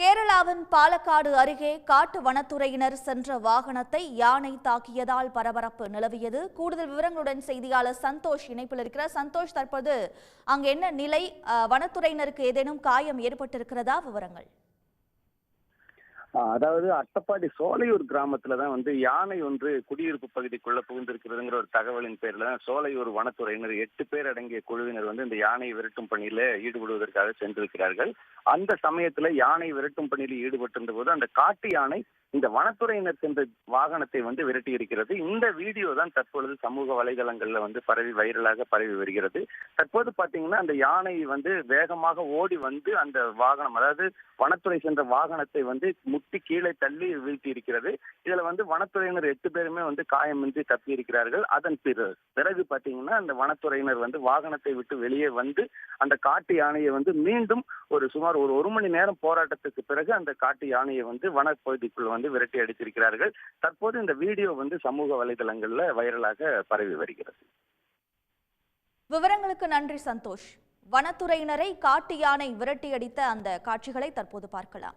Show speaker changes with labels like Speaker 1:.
Speaker 1: கேரளாவின் பாலக்காடு அருகே காட்டு வனத்துறையினர் சென்ற வாகனத்தை யானை தாக்கியதால் பரபரப்பு நிலவியது. கூடுதல் விவரங்களுடன் செய்தியாளர் சந்தோஷ் இணைப்பில் இருக்கிறார். சந்தோஷ் தற்போது அங்கு என்ன நிலை? வனத்துறையினருக்கு ஏதேனும் காயம் ஏற்பட்டிருக்கிறதா? விவரங்கள்.
Speaker 2: அதாவது அட்டப்பாடி சோலையூர் கிராமத்துல தான் வந்து யானை ஒன்று குடியிருப்பு பகுதிக்குள்ள புகுந்திருக்கிறதுங்கிற ஒரு தகவலின் பேர்ல தான் சோலையூர் வனத்துறையினர் எட்டு பேர் அடங்கிய குழுவினர் வந்து இந்த யானை விரட்டும் பணியில ஈடுபடுவதற்காக சென்றிருக்கிறார்கள். அந்த சமயத்துல யானை விரட்டும் பணியில் ஈடுபட்டிருந்த போது அந்த காட்டு யானை இந்த வனத்துறையினர் சென்ற வாகனத்தை வந்து விரட்டி இருக்கிறது. இந்த வீடியோ தான் தற்பொழுது சமூக வலைதளங்கள்ல வந்து பரவி வைரலாக பரவி வருகிறது. தற்போது பாத்தீங்கன்னா அந்த யானை வந்து வேகமாக ஓடி வந்து அந்த வாகனம் அதாவது வனத்துறை சென்ற வாகனத்தை வந்து முட்டி கீழே தள்ளி வீழ்த்தி இருக்கிறது. இதுல வந்து வனத்துறையினர் எட்டு பேருமே வந்து காயமின்றி தப்பி இருக்கிறார்கள் அதன் பிறகு பிறகு பாத்தீங்கன்னா அந்த வனத்துறையினர் வந்து வாகனத்தை விட்டு வெளியே வந்து அந்த காட்டு யானையை வந்து மீண்டும் ஒரு சுமார் ஒரு ஒரு மணி நேரம் போராட்டத்துக்கு பிறகு அந்த காட்டு யானையை வந்து வனப்பகுதிக்குள்ள வந்து விரட்டி அடித்திருக்கிறார்கள். தற்போது இந்த வீடியோ வந்து சமூக வலைதளங்கள்ல வைரலாக பரவி வருகிறது.
Speaker 1: விவரங்களுக்கு நன்றி சந்தோஷ். வனத்துறையினரை காட்டு யானை விரட்டி அடித்த அந்த காட்சிகளை தற்போது பார்க்கலாம்.